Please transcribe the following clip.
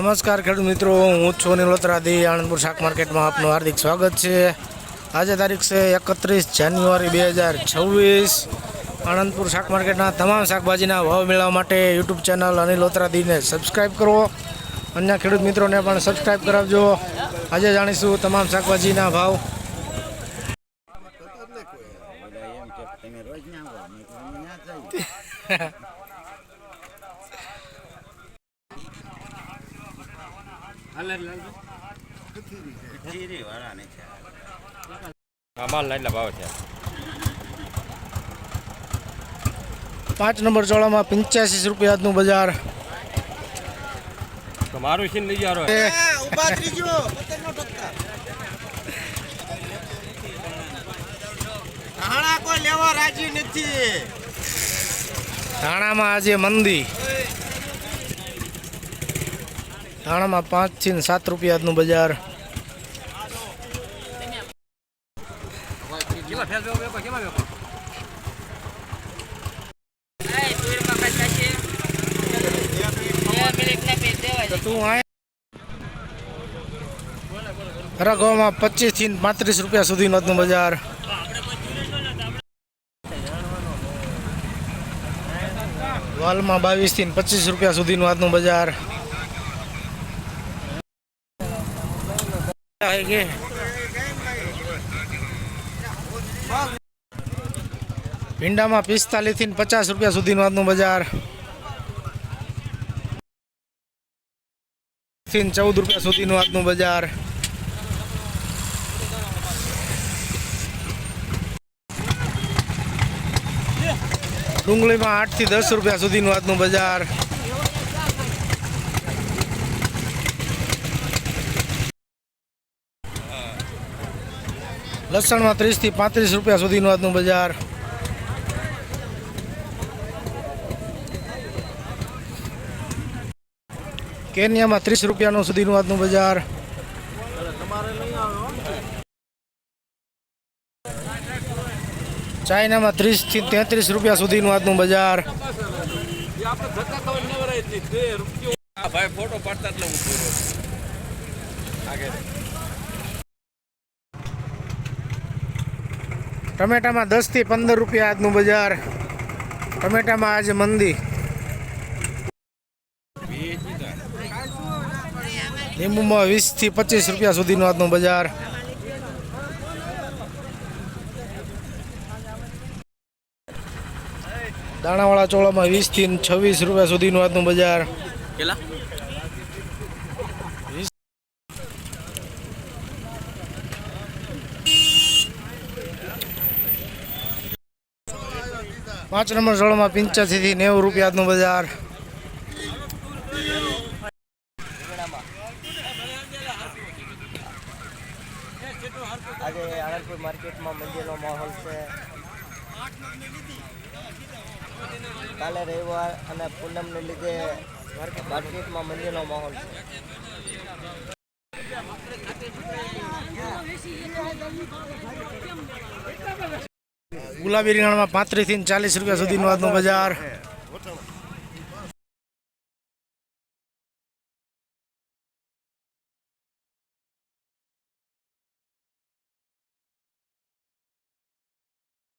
નમસ્કાર ખેડૂત મિત્રો હું છું અનિલ લોત્રાથી આણંદપુર શાક માર્કેટમાં આપનું હાર્દિક સ્વાગત છે. આજે તારીખ છે એકત્રીસ જાન્યુઆરી બે હજાર છવ્વીસ. આણંદપુર શાક માર્કેટના તમામ શાકભાજીના ભાવ મેળવવા માટે યુટ્યુબ ચેનલ અનિલ લોત્રાદીને સબસ્ક્રાઈબ કરો. અન્ય ખેડૂત મિત્રોને પણ સબસ્ક્રાઈબ કરાવજો. આજે જાણીશું તમામ શાકભાજીના ભાવ. પાંચ નંબર ચોળામાં પંચ્યાસી રૂપિયા આજનું બજાર. મારું છે લઈ જારો છે. ઊભા ત્રીજો હાણા કોઈ લેવા રાજી નથી. ધાણામાં આજે મંદી. ધાણામાં પાંચથી ને સાત રૂપિયાનું બજાર. ખરાગોમાં પચીસથી પાંત્રીસ રૂપિયા સુધીનું આજનું બજાર. વાલમાં બાવીસથી પચીસ રૂપિયા સુધીનું આજનું બજાર. આય કે ભીંડામાં પિસ્તાલીસથી પચાસ રૂપિયા સુધીનું આજનું બજારથી ચૌદ રૂપિયા સુધીનું આજનું બજાર ડુંગળીમાં આઠથી દસ રૂપિયા સુધીનું આજનું બજાર લસણમાં ત્રીસથી પાંત્રીસ રૂપિયા સુધીનું આજનું બજાર. કેન્યામાં ત્રીસ રૂપિયાનું સુધીનું આજનું બજાર. ચાઇનામાં ત્રીસથી તેત્રીસ રૂપિયા સુધીનું આજનું બજાર. ફોટો પાડતા ટમેટામાં દસથી પંદર રૂપિયા આજનું બજાર. ટમેટામાં આજે મંદી. લીંબુમાં વીસથી પચીસ રૂપિયા સુધીનું આજનું બજાર. દાણાવાળા ચોળામાં વીસથી છવ્વીસ રૂપિયા સુધીનું આજનું બજાર. કેલા પાંચ નંબર સોળમાં પંચ્યાસી થી નેવું રૂપિયા આજનું બજાર. આજે આણંદપુર માર્કેટમાં મંદિરનો માહોલ છે. કાલે રવિવાર અને પૂનમને લીધે માર્કેટમાં મંદિરનો માહોલ છે. ગુલાબી રીંગણમાં પાંત્રીસથી ચાલીસ રૂપિયા સુધીનું આજનું બજાર.